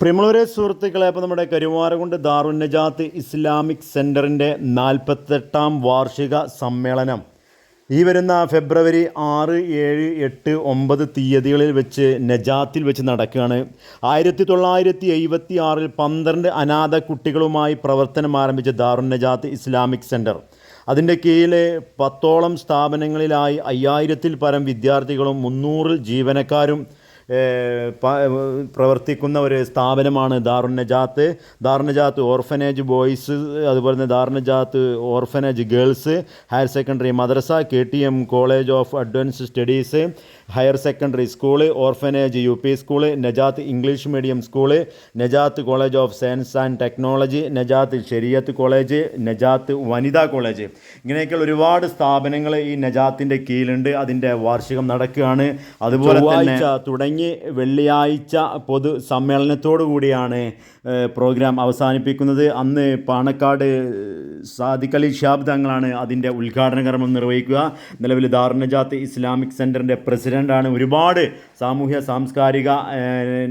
പ്രിമളൂരെ സുഹൃത്തുക്കളെ അപ്പോൾ നമ്മുടെ കരുവാരകുണ്ട് ദാറുന്നജാത്ത് ഇസ്ലാമിക് സെന്ററിന്റെ നാൽപ്പത്തെട്ടാം വാർഷിക സമ്മേളനം. ഈ വരുന്ന ഫെബ്രുവരി ആറ് ഏഴ് എട്ട് ഒമ്പത് തീയതികളിൽ വെച്ച് നജാത്തിൽ വെച്ച് നടക്കുകയാണ്. ആയിരത്തി തൊള്ളായിരത്തി എഴുപത്തി ആറിൽ പന്ത്രണ്ട് അനാഥ കുട്ടികളുമായി പ്രവർത്തനം ആരംഭിച്ച ദാറുന്നജാത്ത് ഇസ്ലാമിക് സെന്റർ അതിന്റെ കീഴിൽ പത്തോളം സ്ഥാപനങ്ങളിലായി അയ്യായിരത്തിൽ പരം വിദ്യാർത്ഥികളും മുന്നൂറിൽ ജീവനക്കാരും പ്രവർത്തിക്കുന്ന ഒരു സ്ഥാപനമാണ് ദാറുന്നജാത്ത് ദാറുന്നജാത്ത് ഓർഫനേജ് ബോയ്സ് അതുപോലെ തന്നെ Darunnajath orphanage girls higher secondary madrasa K T M college of advance studies higher secondary school orphanage U P school Najath English medium school Najath college of science and technology Najath Shariat college Najath വനിതാ college. ഇങ്ങനെയൊക്കെയുള്ള ഒരുപാട് സ്ഥാപനങ്ങൾ ഈ നജാത്തിന്റെ കീഴിലുണ്ട്. അതിന്റെ വാർഷികം നടക്കുകയാണ്. അതുപോലെ തന്നെ തുടങ്ങി വെള്ളിയാഴ്ച പൊതു കൂടിയാണ് പ്രോഗ്രാം അവസാനിപ്പിക്കുന്നത്. അന്ന് പാണക്കാട് സാദിഖലി ഷാബ് തങ്ങളാണ് അതിന്റെ ഉദ്ഘാടന കർമ്മം നിർവഹിക്കുക. നിലവിൽ ദാറുന്നജാത്ത് ഇസ്ലാമിക് സെന്ററിന്റെ പ്രസിഡന്റാണ് ഒരുപാട് സാമൂഹ്യ സാംസ്കാരിക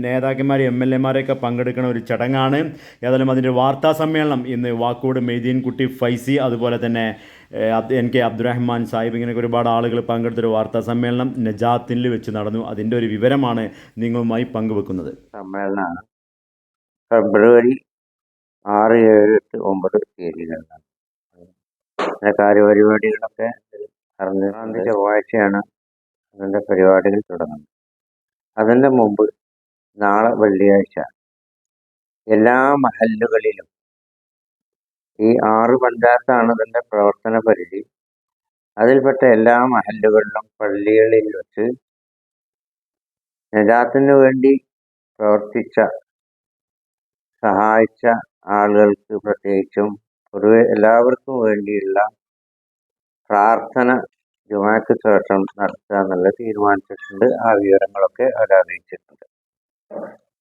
നേതാക്കന്മാർ എം എൽ എമാരെയൊക്കെ പങ്കെടുക്കുന്ന ഒരു ചടങ്ങാണ്. ഏതായാലും അതിന്റെ വാർത്താ സമ്മേളനം ഇന്ന് വാക്കോട് മെയ്തീൻകുട്ടി ഫൈസി അതുപോലെ തന്നെ എൻ കെ അബ്ദുറഹ്മാൻ സാഹിബ് ഇങ്ങനെയൊക്കെ ഒരുപാട് ആളുകൾ പങ്കെടുത്തൊരു വാർത്താ സമ്മേളനം നജാത്തിൽ വെച്ച് നടന്നു. അതിന്റെ ഒരു വിവരമാണ് നിങ്ങളുമായി പങ്കുവെക്കുന്നത്. സമ്മേളനമാണ് ഫെബ്രുവരി ആറ് ഏഴ് എട്ട് ഒമ്പത് തീയതികളിലാണ് കാര്യപരിപാടികളൊക്കെ അറിഞ്ഞ് അന്ന് ചൊവ്വാഴ്ചയാണ് അതിന്റെ പരിപാടികൾ തുടങ്ങുന്നത്. അതിന്റെ മുമ്പ് നാളെ വെള്ളിയാഴ്ച. എല്ലാ മഹല്ലുകളിലും ഈ ആറ് പഞ്ചായത്താണ് ഇതിന്റെ പ്രവർത്തന പരിധി. അതിൽപ്പെട്ട എല്ലാ മഹല്ലുകളിലും പള്ളികളിൽ വെച്ച് നജാത്തിന് വേണ്ടി പ്രവർത്തിച്ച സഹായിച്ച ആളുകൾക്ക് പ്രത്യേകിച്ചും പൊതുവെ എല്ലാവർക്കും വേണ്ടിയുള്ള പ്രാർത്ഥന ജുമാക്ക് ശേഷം നടത്തുക എന്നുള്ള തീരുമാനിച്ചിട്ടുണ്ട്. ആ വിവരങ്ങളൊക്കെ അവർ അറിയിച്ചിട്ടുണ്ട്.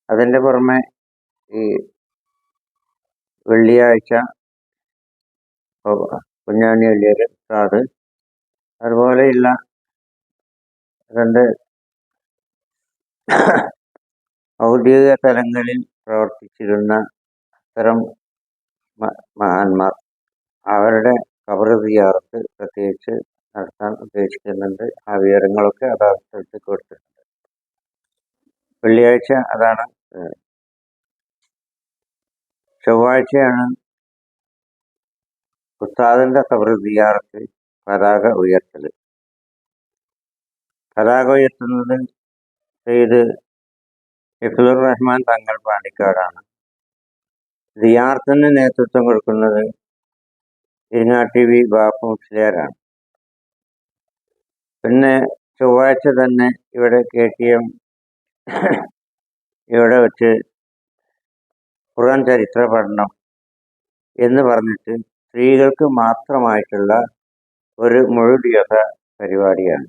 അതിന്റെ പുറമെ ഈ വെള്ളിയാഴ്ച കുഞ്ഞാണി വലിയൊരു ഉസ്താദ് അതുപോലെയുള്ള രണ്ട് ഔദ്യോഗിക തലങ്ങളിൽ പ്രവർത്തിച്ചിരുന്ന അത്തരം മഹാന്മാർ അവരുടെ കബർ സിയാറത്ത് പ്രത്യേകിച്ച് നടത്താൻ ഉദ്ദേശിക്കുന്നുണ്ട്. ആ വിവരങ്ങളൊക്കെ സ്ഥലത്ത് കൊടുത്തിട്ടുണ്ട്. വെള്ളിയാഴ്ച അതാണ് ചൊവ്വാഴ്ചയാണ് ഉസ്താദിന്റെ സിയാറത്ത് പതാക ഉയർത്തൽ പതാക ഉയർത്തുന്നത് സെയ്ത് ഇഫ്ലുർ റഹ്മാൻ തങ്ങൾ പാണ്ടിക്കാടാണ്. ദിയാർത്തിന് നേതൃത്വം കൊടുക്കുന്നത് ഇരിങ്ങാട്ടി വി ബാപ്പു മുസ്ലിയാരാണ്. പിന്നെ ചൊവ്വാഴ്ച തന്നെ ഇവിടെ കെ ടി എം ഇവിടെ വെച്ച് ഖുർആൻ ചരിത്ര പഠനം എന്ന് പറഞ്ഞിട്ട് സ്ത്രീകൾക്ക് മാത്രമായിട്ടുള്ള ഒരു മുഴുദിവസ പരിപാടിയാണ്.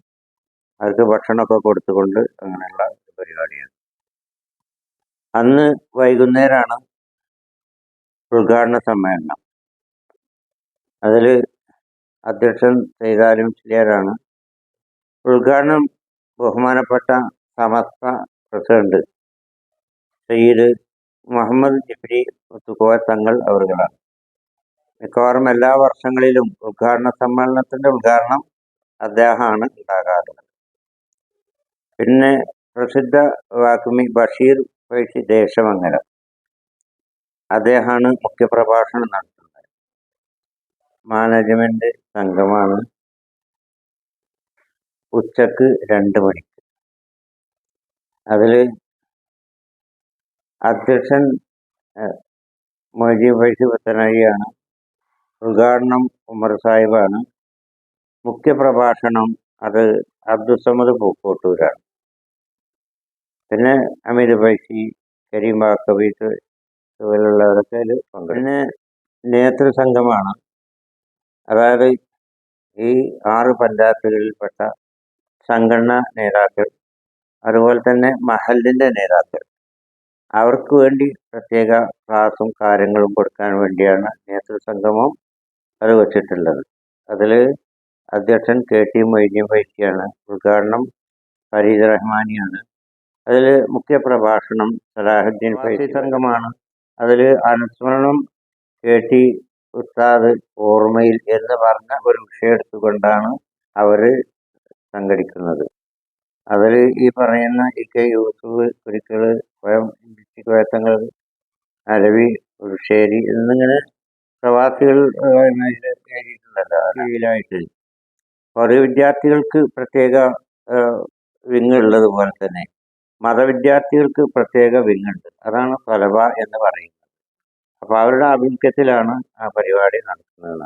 അവർക്ക് ഭക്ഷണമൊക്കെ കൊടുത്തുകൊണ്ട് അങ്ങനെയുള്ള പരിപാടിയാണ്. അന്ന് വൈകുന്നേരമാണ് ഉദ്ഘാടന സമ്മേളനം. അതിൽ അധ്യക്ഷൻ ചെയ്താലും ക്ലിയറാണ് ഉദ്ഘാടനം ബഹുമാനപ്പെട്ട സമസ്ത പ്രസിഡന്റ് സയ്യിദ് മുഹമ്മദ് ജിബ്രി മുത്തുക്കോയ തങ്ങൾ അവറുകളാണ് മിക്കവാറും എല്ലാ വർഷങ്ങളിലും ഉദ്ഘാടന സമ്മേളനത്തിന്റെ ഉദ്ഘാടനം അദ്ദേഹമാണ് ഉണ്ടാകാറുള്ളത് പിന്നെ പ്രസിദ്ധ വാഗ്മി ബഷീർ പേശി ദേശമംഗലം. അദ്ദേഹമാണ് മുഖ്യപ്രഭാഷണം നടത്തുന്നത്. മാനേജ്മെന്റ് സംഘമാണ് ഉച്ചയ്ക്ക് രണ്ട് മണിക്ക്. അതിൽ അധ്യക്ഷൻ മൊയ്ജി ഫൈസി പുത്തനഴിയാണ് ഉദ്ഘാടനം ഉമർ സാഹിബാണ്. മുഖ്യപ്രഭാഷണം അത് അബ്ദുസമദ് പൂക്കോട്ടൂരാണ് പിന്നെ അമീർ ബൈഷി കരീം ബാക്കബീസ് ഇതുപോലുള്ളവരൊക്കെ അതിൽ പങ്കെടുക്കും. പിന്നെ നേതൃസംഘമാണ് അതായത് ഈ ആറ് പഞ്ചായത്തുകളിൽപ്പെട്ട സംഘടനാ നേതാക്കൾ അതുപോലെ തന്നെ മഹലിന്റെ നേതാക്കൾ. അവർക്ക് വേണ്ടി പ്രത്യേക ക്ലാസും കാര്യങ്ങളും കൊടുക്കാൻ വേണ്ടിയാണ് നേതൃസംഗമം അത് വെച്ചിട്ടുള്ളത്. അതിൽ അധ്യക്ഷൻ കെ ടി മൊയ്തീൻ വൈക്കിയാണ് ഉദ്ഘാടനം ഫരീദ് റഹ്മാനിയാണ്. അതിൽ മുഖ്യ പ്രഭാഷണം സലാഹുദ്ദീൻ ഫൈസി സംഘമാണ്. അതിൽ അനുസ്മരണം കെ ടി ഉസ്താദ് ഓർമ്മയിൽ എന്ന് പറഞ്ഞ ഒരു വിഷയം എടുത്തുകൊണ്ടാണ് അവർ സംഘടിക്കുന്നത്. അതിൽ ഈ പറയുന്ന ഇ കെ യൂസുഫ് കുരിക്കൾ സ്വയം കോയത്തങ്ങൾ അലവി ഉരുശ്ശേരി എന്നിങ്ങനെ പ്രവാസികൾ കീഴിലായിട്ട്. അത് വിദ്യാർത്ഥികൾക്ക് പ്രത്യേക വിങ് ഉള്ളത് പോലെ തന്നെ. മതവിദ്യാർത്ഥികൾക്ക് പ്രത്യേക വിങ് ഉണ്ട് അതാണ് ഫലവ എന്ന് പറയുന്നത്. അപ്പോൾ അവരുടെ ആഭിമുഖ്യത്തിലാണ് ആ പരിപാടി നടത്തുന്നത്